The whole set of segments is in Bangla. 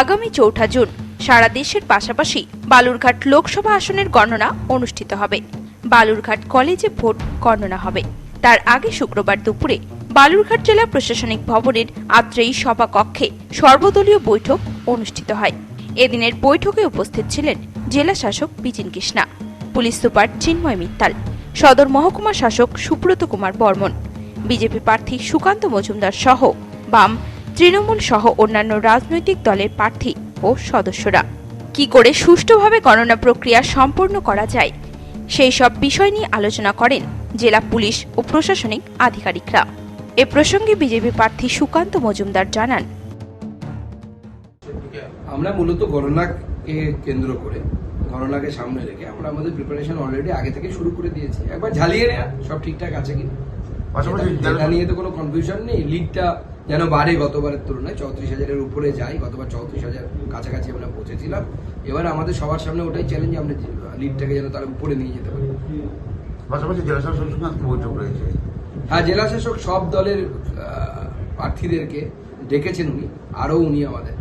আগামী চৌঠা জুন। সারা দেশের পাশাপাশি বালুরঘাট লোকসভা আসনের গণনা অনুষ্ঠিত হবে। বালুরঘাট কলেজে ভোট গণনা হবে। তার আগে শুক্রবার দুপুরে বালুরঘাট জেলা প্রশাসনিক ভবনের আত্রেয়ী সভা কক্ষে সর্বদলীয় বৈঠক অনুষ্ঠিত হয়। এদিনের বৈঠকে উপস্থিত ছিলেন জেলা শাসক বিজিন কৃষ্ণা, পুলিশ সুপার চিন্ময় মিত্তাল, সদর মহকুমা শাসক সুব্রত কুমার বর্মন, বিজেপি প্রার্থী সুকান্ত মজুমদার সহ বাম তৃণমূল সহ অন্যান্য রাজনৈতিক দলের প্রার্থী ও সদস্যরা। কি করে সুষ্ঠুভাবে গণনা প্রক্রিয়া সম্পন্ন করা যায় সেই সব বিষয় নিয়ে আলোচনা করেন জেলা পুলিশ ও প্রশাসনিক আধিকারিকরা। এ প্রসঙ্গে বিজেপি প্রার্থী সুকান্ত মজুমদার জানান আমরা মূলত গণনাকে কেন্দ্র করে গণনাকে সামনে রেখে আমরা আমাদের প্রিপারেশন অলরেডি আগে থেকে শুরু করে দিয়েছি। একবার ঝালিয়ে নেওয়া সব ঠিকঠাক আছে কি পাশাপাশি নিয়ে তো কোনো কনফিউশন নেই। লিডটা যেন বাড়ে গতবারের তুলনায়। চৌত্রিশ হাজারের উপরে যাই গতবার চৌত্রিশ হাজার কাছাকাছি আমরা পৌঁছেছিলাম। এবার আমাদের সবার সামনে ওটাই চ্যালেঞ্জ আমরা লিডটাকে যেন তার উপরে নিয়ে যেতে পারি। পাশাপাশি জেলা শাসকের সঙ্গে আজকে বৈঠক রয়েছে। হ্যাঁ জেলা শাসক সব দলের প্রার্থীদেরকে ডেকেছেন উনি আরও উনি আমাদের।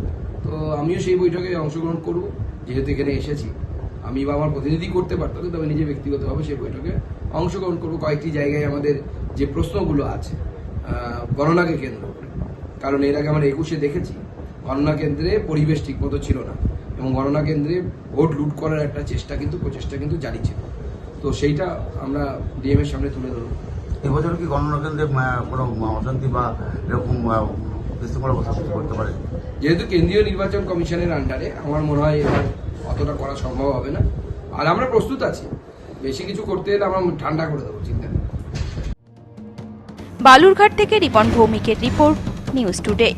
তো আমিও সেই বৈঠকে অংশগ্রহণ করব যেহেতু এখানে এসেছি। আমি বা আমার প্রতিনিধি করতে পারতাম কিন্তু আমি নিজে ব্যক্তিগতভাবে সেই বৈঠকে অংশগ্রহণ করব। কয়েকটি জায়গায় আমাদের যে প্রশ্নগুলো আছে গণনাকে কেন্দ্র করে। কারণ এর আগে আমরা একুশে দেখেছি গণনা কেন্দ্রে পরিবেশ ঠিকমতো ছিল না এবং গণনা কেন্দ্রে ভোট লুট করার একটা চেষ্টা কিন্তু প্রচেষ্টা কিন্তু জারি ছিল। তো সেইটা আমরা ডিএম এর সামনে তুলে ধরবো। এবছর কি গণনা কেন্দ্রে কোনো অশান্তি বা এরকম বিশৃঙ্খলা করতে পারে? যেহেতু কেন্দ্রীয় নির্বাচন কমিশনের আন্ডারে আমার মনে হয় এবার অতটা করা সম্ভব হবে না। আর আমরা প্রস্তুত আছি। বেশি কিছু করতে হলে আমরা ঠান্ডা করে দেবো চিন্তা বালুরঘাট থেকে রিপন ভৌমিকের রিপোর্ট নিউজ টুডে।